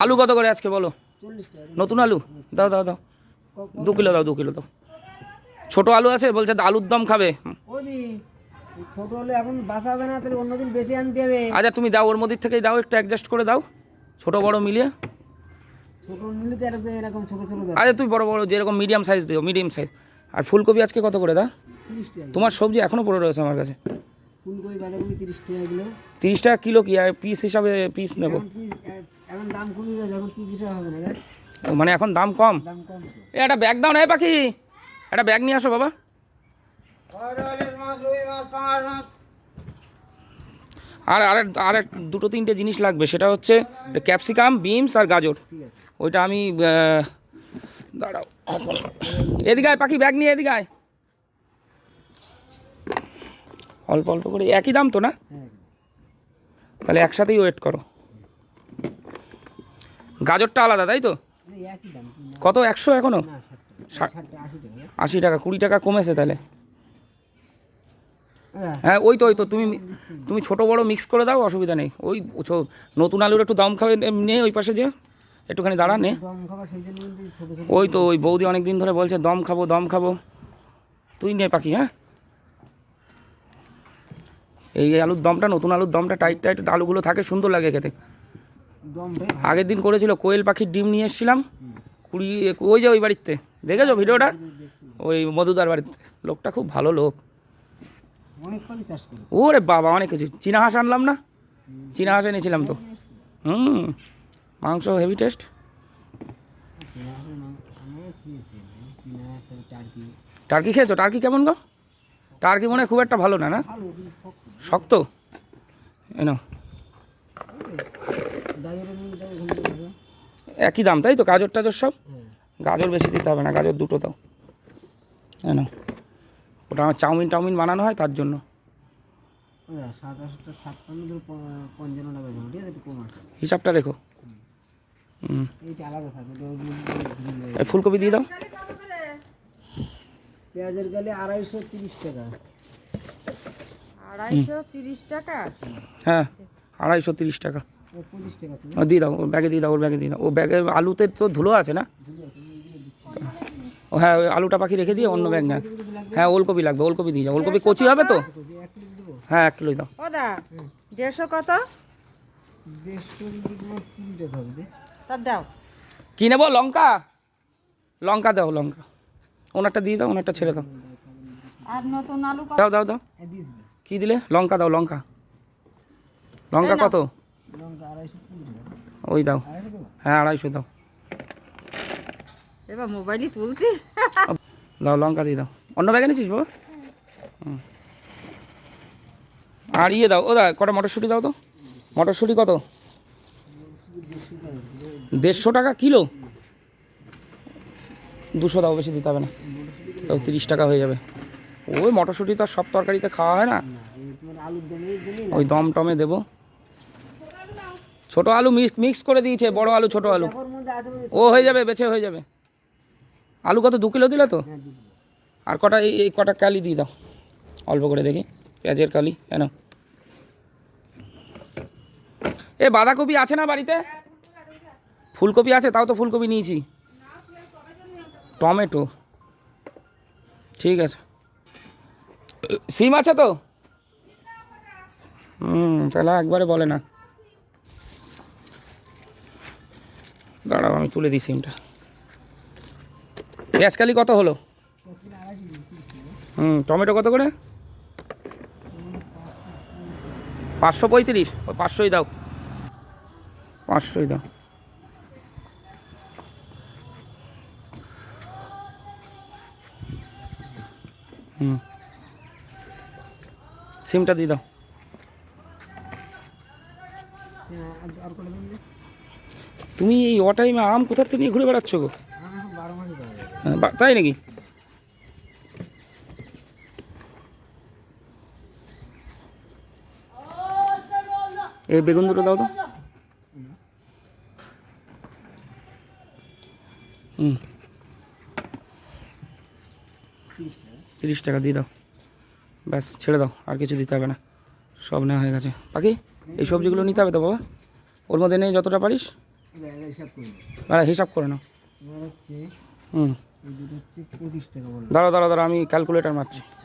আলু কত করে আজকে বলো? নতুন আলু? দাও দাও দাও। দু কিলো দাও দু কিলো দাও। ছোট আলু আছে? বলছে আলুর দম খাবে। ছোট হলে এখন বাসা না তাহলে অন্যদিন বেশি আনতে হবে। আচ্ছা তুমি দাও ওর মধ্যে থেকেই দাও একটু অ্যাডজাস্ট করে দাও। ছোট বড় মিলিয়ে। ছোট নিলে তো এরকম এরকম ছোট ছোট আচ্ছা তুই বড় বড় যেরকম মিডিয়াম সাইজ দিও মিডিয়াম সাইজ আর ফুলকপি আজকে কত করে দাও তোমার সবজি এখনও পড়ে রয়েছে আমার কাছে। ফুলকপি বাঁধাকপি তিরিশ টাকা কিলো। তিরিশ টাকা কিলো কি? আর পিস হিসাবে পিস নেব। এখন দাম কমে গেছে এখন হবে না মানে এখন দাম কম? দাম কম এ একটা ব্যাগ দাও না পাখি। একটা ব্যাগ নিয়ে আসো বাবা। আর আর আর দুটো তিনটে জিনিস লাগবে সেটা হচ্ছে ক্যাপসিকাম বিনস আর গাজর। ওইটা আমি দাঁড়াও। এদিকে পাখি ব্যাগ নিয়ে এদিকে আয়। অল্প অল্প করে একই দাম তো না? হ্যাঁ। তাহলে একসাথেই ওয়েট করো। গাজরটা আলাদা তাই তো? কত একশো এখনও? ষাট ষাট- টাকা। ষাট। টাকা আশি টাকা। কুড়ি টাকা কমেছে তাহলে। হ্যাঁ। হ্যাঁ ওই তো ওই তো তুমি তুমি ছোটো বড় মিক্স করে দাও অসুবিধা নেই। ওই নতুন আলুর একটু দাম খাবে নে ওই পাশে যে। একটুখানি দাঁড়া নে। ওই তো ওই বৌদি অনেক দিন ধরে বলছে দম খাব দম খাব। তুই নে পাখি হ্যাঁ? এই আলুর দমটা নতুন আলুর দমটা টাইট টাইট আলুগুলো থাকে সুন্দর লাগে খেতে। আগের দিন করেছিল কোয়েল পাখির ডিম নিয়ে এসেছিলাম কুড়ি ওই যে ওই বাড়িতে। দেখেছ ভিডিওটা? ওই মধুদার বাড়িতে। লোকটা খুব ভালো লোক। ওরে বাবা অনেক কিছু। চীনা হাঁস আনলাম না? চীনা হাঁস এনেছিলাম তো। হুম। মাংস হেভি টেস্ট। টার্কি। খেয়েছো? টার্কি কেমন গো? টার্কি মনে হয় খুব একটা ভালো না না? শক্ত। এনো গাজরের নিয়ে যাব ওখান থেকে ভাজা একই দাম তাই তো? গাজর টাজর সব? হ্যাঁ গাজর বেশি দিতে হবে না গাজর দুটো দাও। এনো ওটা আমার চাউমিন টাউমিন বানানো হয় তার জন্য। হিসাবটা রেখো। হয়ে ফুলকপি দিয়ে দাও। পেঁয়াজের গালে আড়াইশো তিরিশ টাকা আড়াইশো তিরিশ টাকা। হ্যাঁ আড়াইশো তিরিশ টাকা। দিয়ে দাও ওর ব্যাগে দিয়ে দাও ওর ব্যাগে দিয়ে দাও। ও ব্যাগে আলুতে তো ধুলো আছে না? হ্যাঁ ওই আলুটা পাখি রেখে দিয়ে অন্য ব্যাগ না হ্যাঁ ওলকপি লাগবে ওলকপি দিয়ে যাও ওলকপি কচি হবে তো? হ্যাঁ এক কিলোই দাও। দা দেড়শো কত? দাও কী নেব লঙ্কা? লঙ্কা দাও লঙ্কা। ওনারটা দিয়ে দাও ওনারটা ছেড়ে দাও। আর নতুন আলু দাও দাও দাও। হ্যাঁ। কী দিলে? লঙ্কা দাও লঙ্কা। লঙ্কা কত? ওই দাও। হ্যাঁ আড়াইশো দাও। এবার মোবাইলই তুলছি। দাও লঙ্কা দিয়ে দাও। অন্য ব্যাগে নিয়েছিস বাবা? আর ইয়ে দাও ও দা কটা মটরশুঁটি দাও তো? মটরশুঁটি কত? দেড়শো টাকা কিলো? দুশো দাও বেশি দিতে হবে না। তাও তিরিশ টাকা হয়ে যাবে। ওই মটরশুঁটি তো আর সব তরকারিতে খাওয়া হয় না। ওই দম টমে দেবো। ছোট আলু মিক্স মিক্স করে দিয়েছে বড় আলু ছোট আলু। ও হয়ে যাবে বেছে হয়ে যাবে। আলু কত দু কিলো দিলে তো? হ্যাঁ। আর কটা এই এই কটা কালি দিয়ে দাও। অল্প করে দেখি পেঁয়াজের কালি কেন? এ বাঁধাকপি আছে না বাড়িতে? ফুলকপি আছে তাও তো ফুলকপি নিয়েছি। টমেটো। ঠিক আছে। সিম আছে তো? হুম তাহলে একবারে বলে না। দাঁড়াও, আমি তুলে দিই সিমটা। পেঁয়াজ কালি কত হলো। হুম, টমেটো কত করে? পাঁচশো পঁয়ত্রিশ। ওই পাঁচশোই দাও। পাঁচশোই দাও। হুম। সিমটা দিয়ে দাও। তুমি এই অ টাইমে আম কোথার থেকে নিয়ে ঘুরে বেড়াচ্ছ গো? হ্যাঁ, তাই নাকি? এই বেগুন দুটো দাও তো। হুম। তিরিশ টাকা দিয়ে দাও। ব্যাস ছেড়ে দাও আর কিছু দিতে হবে না। সব নেওয়া হয়ে গেছে। বাকি এই সবজিগুলো নিতে হবে তো বাবা? ওর মধ্যে নেই যতটা পারিস? হিসাব করি দাঁড়া হিসাব করে নাও। হুম। দাঁড়া দাঁড়া দাঁড়া আমি ক্যালকুলেটার মারছি।